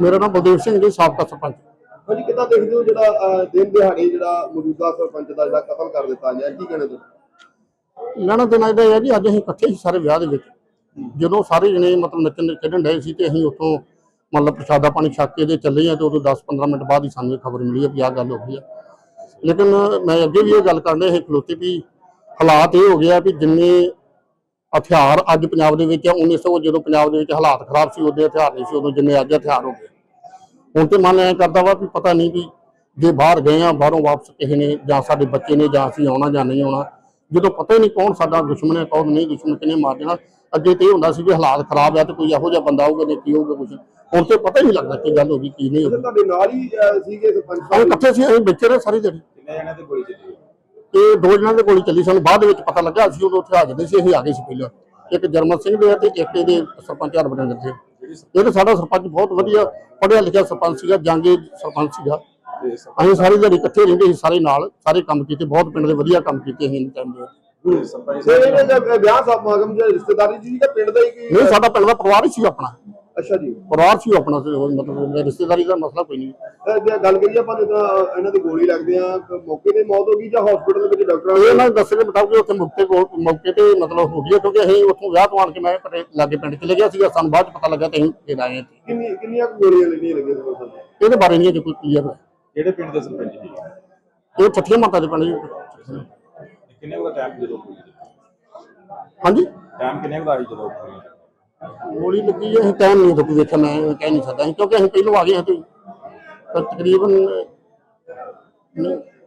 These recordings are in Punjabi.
ਮੇਰਾ ਨਾਮ ਬਲਦੇਵ ਸਿੰਘ ਜੀ ਸਾਬਕਾ ਸਰਪੰਚ। ਭਾਜੀ ਕਿੱਦਾਂ ਦੇਖਦੇ ਹੋ ਜਿਹੜਾ ਅਹ, ਦਿਨ ਦਿਹਾੜੇ ਜਿਹੜਾ ਮੌਜੂਦਾ ਸਰਪੰਚ ਦਾ ਜਿਹੜਾ ਕਤਲ ਕਰ ਦਿੱਤਾ ਗਿਆ ਕੀ ਕਹਿਣਾ ਤੁਸੀਂ ਲੈਣਾ ਦੇਣਾ ਇਹਦਾ ਇਹ ਹੈ ਜੀ ਅੱਜ ਅਸੀਂ ਇਕੱਠੇ ਸੀ ਸਾਰੇ ਵਿਆਹ ਦੇ ਵਿੱਚ। ਜਦੋਂ ਸਾਰੇ ਜਣੇ ਮਤਲਬ ਨੱਚਣ ਖੇਡਣ ਡਏ ਸੀ ਤੇ ਅਸੀਂ ਉੱਥੋਂ ਮਤਲਬ ਪ੍ਰਸ਼ਾਦਾ ਪਾਣੀ ਛਕ ਕੇ ਤੇ ਚੱਲੇ ਆ ਤੇ ਉਦੋਂ 10-15 ਮਿੰਟ ਬਾਅਦ ਹੀ ਸਾਨੂੰ ਇਹ ਖਬਰ ਮਿਲੀ ਹੈ ਕਿ ਆਹ ਗੱਲ ਹੋ ਗਈ ਆ। ਲੇਕਿਨ ਮੈਂ ਅੱਗੇ ਵੀ ਇਹ ਗੱਲ ਕਰਨ ਡਿਆ ਸੀ ਖਲੋਤੇ ਵੀ ਹਾਲਾਤ ਇਹ ਹੋ ਗਿਆ ਵੀ ਜਿੰਨੇ ਹਥਿਆਰ ਅੱਜ ਪੰਜਾਬ ਦੇ ਵਿੱਚ ਆ 1900 ਜਦੋਂ ਪੰਜਾਬ ਦੇ ਵਿੱਚ ਹਾਲਾਤ ਖਰਾਬ ਸੀ ਉਦੋਂ ਹਥਿਆਰ ਨਹੀਂ ਸੀ, ਉਦੋਂ ਜਿੰਨੇ ਅੱਜ ਹਥਿਆਰ ਹੋ ਗਏ। ਹੁਣ ਤੇ ਮਨ ਐ ਕਰਦਾ ਵਾ ਵੀ ਪਤਾ ਨਹੀਂ ਵੀ ਜੇ ਬਾਹਰ ਗਏ ਆ, ਬਾਹਰੋਂ ਵਾਪਸ ਕਿਸੇ ਨੇ ਜਾਂ ਸਾਡੇ ਬੱਚੇ ਨੇ ਜਾਂ ਅਸੀਂ ਆਉਣਾ ਜਾਂ ਨਹੀਂ ਆਉਣਾ, ਜਦੋਂ ਪਤਾ ਹੀ ਨਹੀਂ ਕੌਣ ਸਾਡਾ ਦੁਸ਼ਮਣ ਹੈ, ਕੌਣ ਨਹੀਂ ਦੁਸ਼ਮਣ, ਕਿਨੇ ਮਾਰ ਦੇਣਾ। ਅੱਗੇ ਤੇ ਹੁੰਦਾ ਸੀ ਵੀ ਹਾਲਾਤ ਖਰਾਬ ਆ ਤੇ ਕੋਈ ਇਹੋ ਜਿਹਾ ਬੰਦਾ ਆਊਗਾ ਤੇ ਕੀ ਹੋਊਗਾ ਕੁਝ ਹੁਣ ਤੇ ਪਤਾ ਹੀ ਨਹੀਂ ਲੱਗਦਾ ਕੀ ਗੱਲ ਹੋ ਗਈ ਕੀ ਨਹੀਂ ਹੋ ਗਈ। ਤੁਹਾਡੇ ਨਾਲ ਹੀ ਸੀਗੇ ਸਰਪੰਚ ਅਸੀਂ ਸਾਹਿਬ ਇਕੱਠੇ ਸੀ ਅਸੀਂ ਵਿੱਚ ਰਹੇ ਸਾਰੀ ਦਿਹਾੜੀ ਕਿੰਨੇ ਜਣੇ ਤੇ ਗੋਲੀ ਚੱਲੀ? ਤੇ ਦੋ ਜਣਾਂ ਦੇ ਗੋਲੀ ਚੱਲੀ ਸਾਨੂੰ ਬਾਅਦ ਵਿੱਚ ਪਤਾ ਲੱਗਾ ਅਸੀਂ ਉਦੋਂ ਉੱਥੇ ਆ ਜਾਂਦੇ ਸੀ ਅਸੀਂ ਆ ਗਏ ਸੀ ਪਹਿਲਾਂ। ਇੱਕ ਜਰਮਨ ਸਿੰਘ ਦੇ ਆ ਤੇ ਇੱਕ ਇਹਦੇ ਸਰਪੰਚ ਹਰਬਿੰਦਰ ਦੇ। ਇਹ ਤਾਂ ਸਾਡਾ ਸਰਪੰਚ ਬਹੁਤ ਵਧੀਆ ਪੜ੍ਹਿਆ ਲਿਖਿਆ ਸਰਪੰਚ ਸੀਗਾ ਜਾਂਗੇ ਸਰਪੰਚ ਸੀਗਾ। ਅਸੀਂ ਸਾਰੀ ਦਿਹਾੜੀ ਇਕੱਠੇ ਰਹਿੰਦੇ ਸੀ ਸਾਰੇ ਨਾਲ ਸਾਰੇ ਕੰਮ ਕੀਤੇ ਬਹੁਤ ਪਿੰਡ ਦੇ ਵਧੀਆ ਕੰਮ ਕੀਤੇ ਅਸੀਂ ਇਹਨਾਂ ਟਾਈਮ ਦੇ। ਤੇ ਇਹਨਾਂ ਦਾ ਵਿਆਹ ਸਮਾਗਮ ਜਿਹੜਾ ਰਿਸ਼ਤੇਦਾਰੀ ਜੀ ਦਾ ਪਿੰਡ ਦਾ ਹੀ ਕੀ ਨਹੀਂ ਸਾਡਾ ਪਿੰਡ ਦਾ ਪਰਿਵਾਰ ਹੀ ਸੀ ਆਪਣਾ। ਅੱਛਾ ਜੀ। ਪਰਿਵਾਰ ਸੀ ਆਪਣਾ ਤੇ ਮਤਲਬ ਰਿਸ਼ਤੇਦਾਰੀ ਦਾ ਮਸਲਾ ਕੋਈ ਨਹੀਂ। ਅਹ, ਜੇ ਗੱਲ ਕਰੀਏ ਆਪਾਂ ਜਿੱਦਾਂ ਇਹਨਾਂ ਦੀ ਗੋਲੀ ਲੱਗਦੇ ਆ ਤਾਂ ਮੌਕੇ ਤੇ ਮੌਤ ਹੋ ਗਈ ਜਾਂ ਹਸਪੀਟਲ ਵਿੱਚ ਡਾਕਟਰਾਂ ਇਹ ਨਾ ਦੱਸੇ ਦੇ ਮੁਤਾਬਕ ਉੱਥੇ ਮੌਕੇ ਕੋਲ ਮੌਕੇ ਤੇ ਮਤਲਬ ਹੋ ਗਈ ਹੈ ਕਿਉਂਕਿ ਅਸੀਂ ਉੱਥੋਂ ਵਿਆਹ ਤੋਂ ਆਣ ਕੇ ਮੈਂ ਘਰੇ ਲਾਗੇ ਪਿੰਡ ਚਲੇ ਗਿਆ ਸੀਗਾ ਸਾਨੂੰ ਬਾਅਦ ਚ ਪਤਾ ਲੱਗਾ ਤੇ ਅਸੀਂ ਫਿਰ ਆਏ ਇੱਥੇ। ਕਿੰਨੀ ਕਿੰਨੀਆਂ ਕੁ ਗੋਲੀਆਂ ਲੱਗੀਆਂ ਲੱਗੀਆਂ ਸੀ ਤੁਹਾਨੂੰ? ਇਹਦੇ ਬਾਰੇ ਨਹੀਂ ਅਜੇ ਕੋਈ ਕਲੀਅਰ ਹੈ। ਕਿਹੜੇ ਪਿੰਡ ਦੇ ਸਰਪੰਚ ਜੀ? ਇਹ ਛੱਠੀਆਂ ਮਾਤਾ ਦੇ ਪਿੰਡ ਜੀ। ਕਿੰਨੇ ਵਜੇ ਟਾਈਮ ਜਦੋਂ ਹੋਈ? ਹਾਂਜੀ? ਟਾਈਮ ਕਿੰਨੇ ਵਜੇ ਆਈ ਜਦੋਂ ਹੋਈ? ਗੋਲੀ ਲੱਗੀ ਹੈ ਅਸੀਂ ਟਾਈਮ ਨਹੀਂ ਰੁਕ ਵੇਖਿਆ ਮੈਂ ਕਹਿ ਨਹੀਂ ਸਕਦਾ। ਅਸੀਂ ਕਿਉਂਕਿ ਅਸੀਂ ਪਹਿਲੋਂ ਆ ਗਏ ਹਾਂ ਤੇ ਤਾਂ ਤਕਰੀਬਨ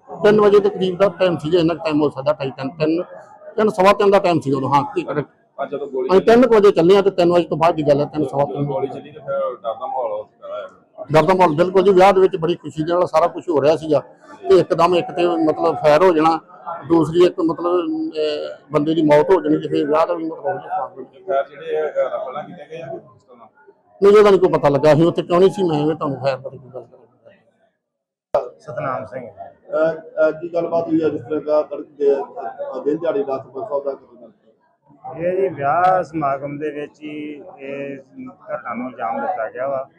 3 ਵਜੇ ਦੇ ਕਰੀਬ ਦਾ ਟਾਈਮ ਸੀਗਾ ਇੰਨਾ ਟਾਈਮ ਹੋ ਸਕਦਾ ਢਾਈ ਤਿੰਨ ਤਿੰਨ ਤਿੰਨ ਸਵਾ ਤਿੰਨ ਦਾ ਟਾਈਮ ਸੀਗਾ ਉਦੋਂ ਹਾਂ ਠੀਕ। ਹੈ ਜਦੋਂ ਗੋਲੀ ਅਸੀਂ ਤਿੰਨ ਕੁ ਵਜੇ ਚੱਲੇ ਆ ਤੇ 3 ਵਜੇ ਤੋਂ ਬਾਅਦ ਦੀ ਗੱਲ ਹੈ ਤਿੰਨ ਸਵਾ ਤਿੰਨ। ਗੋਲੀ ਚੱਲੀ ਤੇ ਫਿਰ ਡਰ ਦਾ ਮਾਹੌਲ ਹੈ ਡਰ ਦਾ ਮਾਹੌਲ ਬਿਲਕੁਲ ਜੀ ਵਿਆਹ ਦੇ ਵਿੱਚ ਬੜੀ ਖੁਸ਼ੀ ਦੇ ਨਾਲ ਸਾਰਾ ਕੁਝ ਹੋ ਰਿਹਾ ਸੀਗਾ ਤੇ ਇੱਕਦਮ ਇੱਕ ਤੇ ਮਤਲਬ ਫਾਇਰ ਹੋ ਜਾਣਾ। ਦੂਸਰੀ ਇੱਕ ਮਤਲਬ ਅਹ, ਬੰਦੇ ਦੀ ਮੌਤ ਹੋ ਜਾਣੀ ਤੇ ਫਿਰ ਵਿਆਹ ਦਾ ਵੀ ਮਤਲਬ ਹੋ ਜਾਣਾ। ਖੈਰ ਜਿਹੜੇ ਰਫਲਾਂ ਕੀਤੇ ਗਏ ਆ ਕੋਈ ਪਿਸਤੌਲ ਨਾਲ? ਨਹੀਂ ਕੋਈ ਪਤਾ ਲੱਗਾ। ਅਸੀਂ ਉੱਥੇ ਕਿਉਂ ਨਹੀਂ ਸੀ? ਮੈਂ ਐਵੇਂ ਤੁਹਾਨੂੰ ਫਾਇਰ ਬਾਰੇ ਕੋਈ ਗੱਲ ਕਰਾਂਗਾ ਸਤਨਾਮ ਸਿੰਘ। ਅਹ, ਅਹ, ਕੀ ਗੱਲਬਾਤ ਹੋਈ ਹੈ ਜਿਸ ਤਰ੍ਹਾਂ ਦਾ ਤੜਕੇ ਅਹ, ਦਿਨ ਦਿਹਾੜੇ ਦਾ ਸਰਪੰਚ ਸਾਹਿਬ ਦਾ ਇਹ ਜੀ ਵਿਆਹ ਸਮਾਗਮ ਦੇ ਵਿੱਚ ਹੀ ਇਹ ਘਟਨਾ ਨੂੰ ਅੰਜਾਮ ਦਿੱਤਾ ਗਿਆ ਵਾ।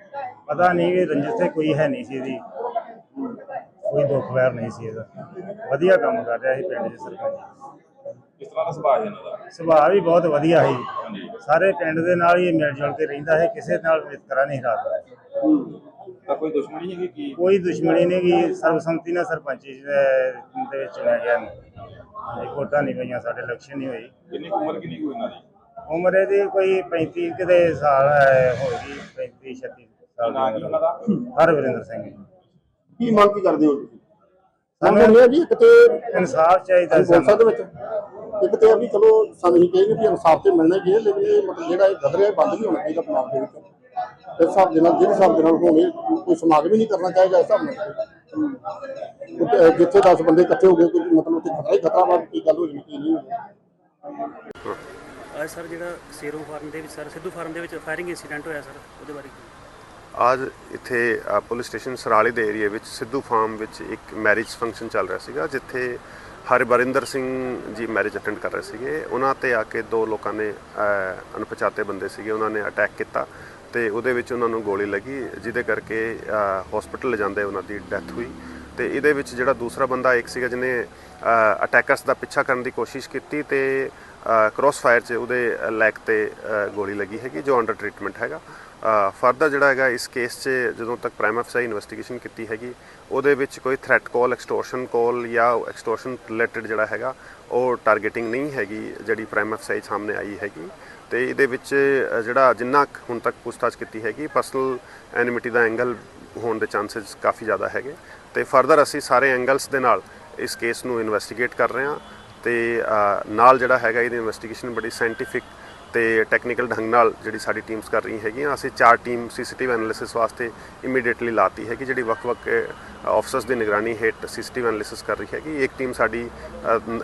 ਪਤਾ ਨਹੀਂ ਵੀ ਰੰਜਿਸ਼ ਤੇ ਕੋਈ ਹੈ ਨਹੀਂ ਸੀ ਇਹਦੀ। ਕੋਈ ਦੁੱਖ ਵੈਰ ਨਹੀਂ ਸੀ ਇਹਦਾ। ਵਧੀਆ ਕੰਮ ਕਰ ਰਿਹਾ ਸੀ ਪਿੰਡ ਦੇ ਸਰਪੰਚ ਕਿਸ ਤਰ੍ਹਾਂ ਦਾ ਸੁਭਾਅ ਹੈ ਇਹਨਾਂ ਦਾ? ਸੁਭਾਅ ਵੀ ਬਹੁਤ ਵਧੀਆ ਸੀ। ਸਾਰੇ ਪਿੰਡ ਦੇ ਨਾਲ ਹੀ ਮਿਲ ਜੁਲ ਕੇ ਰਹਿੰਦਾ ਹੈ ਕਿਸੇ ਨਾਲ ਵਿਤਕਰਾ ਨਹੀਂ ਰੱਖਦਾ ਤਾਂ ਕੋਈ ਦੁਸ਼ਮਣੀ ਨਹੀਂ ਹੈਗੀ ਕੀ? ਕੋਈ ਦੁਸ਼ਮਣੀ ਨਹੀਂ ਗੀ ਸਰਬਸੰਮਤੀ ਨਾਲ ਸਰਪੰਚੀ ਦੇ ਵਿੱਚ ਚੁਣਿਆ ਗਿਆ ਨਹੀਂ ਵੋਟਾਂ ਨਹੀਂ ਪਈਆਂ ਸਾਡੇ ਇਲੈਕਸ਼ਨ ਨਹੀਂ ਹੋਈ। ਕਿੰਨੀ ਉਮਰ ਕਿੰਨੀ ਕੁ ਇਹਨਾਂ ਦੀ? ਉਮਰ ਇਹਦੀ ਕੋਈ 35 ਕਿਤੇ ਸਾਲ ਹੈ, ਹੋਏਗੀ 35 36 ਸਾਲ ਦਾ? ਹਰਵਿੰਦਰ ਸਿੰਘ। ਕੀ ਮੰਗ ਕੀ ਕਰਦੇ ਹੋ ਤੁਸੀਂ? ਸਾਨੂੰ ਇਹ ਹੈ ਜੀ ਇੱਕ ਤੇ ਇਨਸਾਫ ਚਾਹੀਦਾ ਅਸੀਂ ਸਾਨੂੰ। ਸਕਦੇ ਵਿੱਚ। ਇੱਕ ਤੇ ਇਹ ਵੀ ਚਲੋ ਸਾਨੂੰ ਇਹ ਕਹੇਗੇ ਵੀ ਇਨਸਾਫ ਤੇ ਮਿਲਣਾ ਹੀ ਹੈ ਲੇਕਿਨ ਇਹ ਮਤਲਬ ਜਿਹੜਾ ਇਹ ਗਦਰਿਆ ਇਹ ਬੰਦ ਵੀ ਹੋਣਾ ਚਾਹੀਦਾ ਪੰਜਾਬ ਦੇ ਵਿੱਚ। ਇਸ ਹਿਸਾਬ ਦੇ ਨਾਲ ਜਿਹੜੇ ਹਿਸਾਬ ਦੇ ਨਾਲ ਹੋਣੇ ਕੋਈ ਸਮਾਗਮ ਹੀ ਨਹੀਂ ਕਰਨਾ ਚਾਹੀਦਾ ਇਸ ਹਿਸਾਬ ਨਾਲ। ਜਿੱਥੇ 10 ਬੰਦੇ ਇਕੱਠੇ ਹੋ ਗਏ ਕੋਈ ਮਤਲਬ ਉੱਥੇ ਖਤਰਾ ਹੀ ਖਤਰਾ ਵਾ ਕੀ ਗੱਲ ਹੋ ਜਾਣੀ ਕੀ ਨਹੀਂ ਹੋਣੀ। ਅੱਜ ਸਰ ਜਿਹੜਾ ਸੇਰੋ ਫਾਰਮ ਦੇ ਵਿੱਚ ਸਰ ਸਿੱਧੂ ਫਾਰਮ ਦੇ ਵਿੱਚ ਫਾਇਰਿੰਗ ਇਨਸੀਡੈਂਟ ਹੋਇਆ ਸਰ ਉਹਦੇ ਬਾਰੇ ਕੀ? ਅੱਜ ਇੱਥੇ ਪੁਲਿਸ ਸਟੇਸ਼ਨ ਸਰਾਲੀ ਦੇ ਏਰੀਆ ਵਿੱਚ ਸਿੱਧੂ ਫਾਰਮ ਵਿੱਚ ਇੱਕ ਮੈਰਿਜ ਫੰਕਸ਼ਨ ਚੱਲ ਰਿਹਾ ਸੀਗਾ, ਜਿੱਥੇ ਹਰਬਰਿੰਦਰ ਸਿੰਘ ਜੀ ਮੈਰਿਜ ਅਟੈਂਡ ਕਰ ਰਹੇ ਸੀਗੇ। ਉਹਨਾਂ ਤੇ ਆ ਕੇ ਦੋ ਲੋਕਾਂ ਨੇ ਅਣਪਛਾਤੇ ਬੰਦੇ ਸੀਗੇ। ਉਹਨਾਂ ਨੇ ਅਟੈਕ ਕੀਤਾ ਤੇ ਉਹਦੇ ਵਿੱਚ ਉਹਨਾਂ ਨੂੰ ਗੋਲੀ ਲੱਗੀ, ਜਿਹਦੇ ਕਰਕੇ ਹਸਪੀਟਲ ਲਿਜਾਂਦੇ ਉਹਨਾਂ ਦੀ ਡੈਥ ਹੋਈ। ਤੇ ਇਹਦੇ ਵਿੱਚ ਜਿਹੜਾ ਦੂਸਰਾ ਬੰਦਾ ਇੱਕ ਸੀਗਾ ਜਿਹਨੇ ਅਟੈਕਰਸ ਦਾ ਪਿੱਛਾ ਕਰਨ ਦੀ ਕੋਸ਼ਿਸ਼ ਕੀਤੀ ਤੇ ਕ੍ਰੋਸ ਫਾਇਰ 'ਚ ਉਹਦੇ ਲੈਗ ਤੇ ਗੋਲੀ ਲੱਗੀ ਹੈਗੀ ਜੋ ਅੰਡਰ ਟਰੀਟਮੈਂਟ ਹੈਗਾ। ਫਰਦਰ ਜਿਹੜਾ ਹੈਗਾ ਇਸ ਕੇਸ 'ਚ ਜਦੋਂ ਤੱਕ ਪ੍ਰਾਈਮ ਅਫਸਾਈ ਇਨਵੈਸਟੀਗੇਸ਼ਨ ਕੀਤੀ ਹੈਗੀ, ਉਹਦੇ ਵਿੱਚ ਕੋਈ ਥ੍ਰੈਟ ਕਾਲ ਐਕਸਟੋਰਸ਼ਨ ਕਾਲ ਜਾਂ ਐਕਸਟੋਰਸ਼ਨ ਰਿਲੇਟਡ ਜਿਹੜਾ ਹੈਗਾ, ਉਹ ਟਾਰਗੇਟਿੰਗ ਨਹੀਂ ਹੈਗੀ ਜਿਹੜੀ ਪ੍ਰਾਈਮ ਅਫਸਾਈ ਸਾਹਮਣੇ ਆਈ ਹੈਗੀ। ਤੇ ਇਹਦੇ ਵਿੱਚ ਜਿਹੜਾ ਜਿੰਨਾ ਕੁ ਹੁਣ ਤੱਕ ਪੁੱਛਤਾਛ ਕੀਤੀ ਹੈਗੀ ਪਰਸਨਲ ਐਨਿਮਿਟੀ ਦਾ ਐਂਗਲ ਹੋਣ ਦੇ ਚਾਂਸਸ ਕਾਫੀ ਜ਼ਿਆਦਾ ਹੈਗੇ। ਤੇ ਫਰਦਰ ਅਸੀਂ ਸਾਰੇ ਐਂਗਲਸ ਦੇ ਨਾਲ ਇਸ ਕੇਸ ਨੂੰ ਇਨਵੈਸਟੀਗੇਟ ਕਰ ਰਹੇ ਹਾਂ। ਤੇ ਨਾਲ ਜਿਹੜਾ ਹੈਗਾ ਇਹਦੀ ਇਨਵੈਸਟੀਗੇਸ਼ਨ ਬੜੀ ਸਾਇੰਟੀਫਿਕ ਤੇ ਟੈਕਨੀਕਲ ਢੰਗ ਨਾਲ ਜਿਹੜੀ ਸਾਡੀ ਟੀਮਸ ਕਰ ਰਹੀ ਹੈਗੀਆਂ ਅਸੀਂ ਚਾਰ ਟੀਮ ਸੀਸੀਟੀਵੀ ਐਨਾਲਿਸਿਸ ਵਾਸਤੇ ਇਮੀਡੀਏਟਲੀ ਲਾਤੀ ਹੈ ਕਿ ਜਿਹੜੀ ਵੱਖ-ਵੱਖ ਆਫਸਰਸ ਦੀ ਨਿਗਰਾਨੀ ਹੇਠ ਸੀਸੀਟੀਵੀ ਐਨਾਲਿਸਿਸ ਕਰ ਰਹੀ ਹੈਗੀ। ਇੱਕ ਟੀਮ ਸਾਡੀ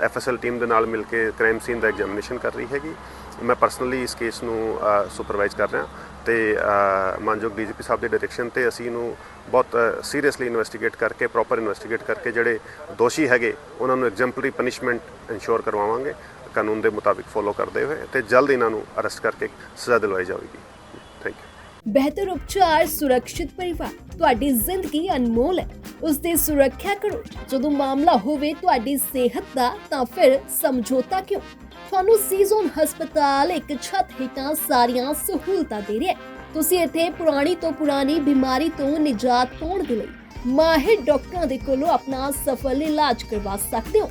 ਐਫਐਸਐਲ ਟੀਮ ਦੇ ਨਾਲ ਮਿਲ ਕੇ ਕ੍ਰਾਈਮ ਸੀਨ ਦਾ ਐਗਜ਼ਾਮੀਨੇਸ਼ਨ ਕਰ ਰਹੀ ਹੈਗੀ। ਮੈਂ ਪਰਸਨਲੀ ਇਸ ਕੇਸ ਨੂੰ ਸੁਪਰਵਾਈਜ਼ ਕਰ ਰਿਹਾ ਤੇ ਅ, ਮਾਨਯੋਗ ਡੀਜੀਪੀ ਸਾਹਿਬ ਦੇ ਡਾਇਰੈਕਸ਼ਨ ਤੇ ਅਸੀਂ ਇਹਨੂੰ ਬਹੁਤ ਸੀਰੀਅਸਲੀ ਇਨਵੈਸਟੀਗੇਟ ਕਰਕੇ ਪ੍ਰੋਪਰ ਇਨਵੈਸਟੀਗੇਟ ਕਰਕੇ ਜਿਹੜੇ ਦੋਸ਼ੀ ਹੈਗੇ ਉਹਨਾਂ ਨੂੰ ਐਗਜ਼ੈਂਪਲਰੀ ਪਨਿਸ਼ਮੈਂਟ ਇਨਸ਼ੋਰ ਕਰਵਾਵਾਂਗੇ। ਕਾਨੂੰਨ ਦੇ ਮੁਤਾਬਿਕ ਫੋਲੋ ਕਰਦੇ ਹੋਏ ਤੇ ਜਲਦ ਇਹਨਾਂ ਨੂੰ ਅਰੈਸਟ ਕਰਕੇ ਸਜ਼ਾ ਦਿਲਵਾਈ ਜਾਵੇਗੀ। ਥੈਂਕ ਯੂ ਬਿਹਤਰ ਉਪਚਾਰ ਸੁਰੱਖਿਅਤ ਪਰਿਵਾਰ, ਤੁਹਾਡੀ ਜ਼ਿੰਦਗੀ ਅਨਮੋਲ ਹੈ। ਉਸ ਦੀ ਸੁਰੱਖਿਆ ਕਰੋ। ਜਦੋਂ ਮਾਮਲਾ ਹੋਵੇ ਤੁਹਾਡੀ ਸਿਹਤ ਦਾ, ਤਾਂ ਫਿਰ ਸਮਝੌਤਾ ਕਿਉਂ? ਤੁਹਾਨੂੰ ਸੀਜ਼ਨ ਹਸਪਤਾਲ ਇੱਕ ਛੱਤ ਹੇਠਾਂ ਸਾਰੀਆਂ ਸਹੂਲਤਾਂ ਦੇ ਰਿਹਾ ਤੁਸੀਂ ਇੱਥੇ ਪੁਰਾਣੀ ਤੋਂ ਪੁਰਾਣੀ ਬਿਮਾਰੀ ਤੋਂ ਨਿਜਾਤ ਪਾਉਣ ਦੇ ਲਈ ਮਾਹਿਰ ਡਾਕਟਰਾਂ ਦੇ ਕੋਲੋਂ ਆਪਣਾ ਸਫਲ ਇਲਾਜ ਕਰਵਾ ਸਕਦੇ ਹੋ।